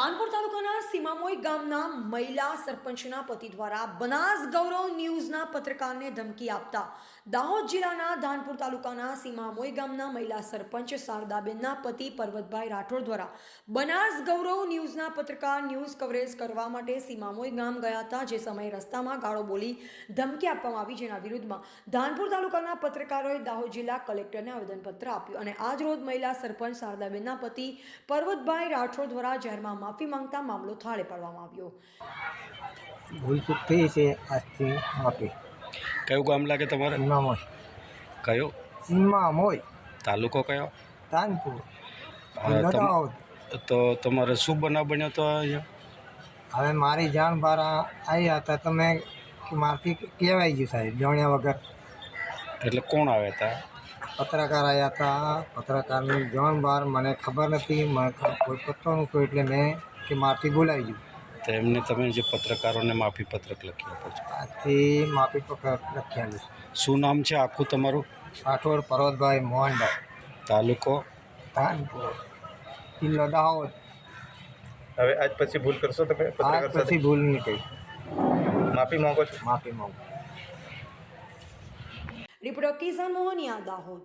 દાનપુર તાલુકાના સીમામોઈ ગામના મહિલા સરપંચના પતિ દ્વારા બનાસ ગૌરવ ન્યૂઝના પત્રકારને ધમકી આપતા દાહોદ જિલ્લાના દાનપુર તાલુકાના સીમામોઈ ગામના મહિલા સરપંચ શારદાબેનના પતિ પર્વતભાઈ રાઠોડ દ્વારા બનાસ ગૌરવ ન્યૂઝના પત્રકાર ન્યૂઝ કવરેજ કરવા માટે સીમામોઈ ગામ ગયા હતા, જે સમયે રસ્તામાં ગાળો બોલી ધમકી આપવામાં આવી, જેના વિરુદ્ધમાં ધાનપુર તાલુકાના પત્રકારોએ દાહોદ જિલ્લા કલેક્ટરને આવેદનપત્ર આપ્યું અને આજ રોજ મહિલા સરપંચ શારદાબેનના પતિ પર્વતભાઈ રાઠોડ દ્વારા જાહેરમાં માફી માંગતા મામલો થાળે પાડવામાં આવ્યો. ભૂલ ચૂક થઈ છે આજથી માફી. કયું ગામ લાગે તમારે? સીમામોય કયો? હોય. તાલુકો કયો? તાનપુર. તો તમારે શું બનાવ બન્યો તો અહીંયા? હવે મારી જાણ બહાર આવ્યા હતા તમે મારથી કહેવાય ગયું સાહેબ જાણ્યા વગર. એટલે કોણ આવ્યા હતા? પત્રકાર આવ્યા હતા. પત્રકારની જાણ બહાર મને ખબર નથી મને કોઈ પત્તો નહોતો એટલે મેં કે મારથી બોલાવી ગયું તો એમને તમે જે પત્રકારોને માફી પત્રક લખી આપો છો. આથી માફી પત્ર લખેલું શું નામ છે આખું તમારું? રાઠોડ પર્વતભાઈ મોહનભાઈ. તાલુકો? તાલુકો. જિલ્લો દાહોદ હવે આજ પછી ભૂલ કરશો તમે આજ પછી ભૂલ નહીં કરી. માફી માંગો છો? માફી માંગો. રિપોર્ટર કિસાન મોહનિયા દાહોદ.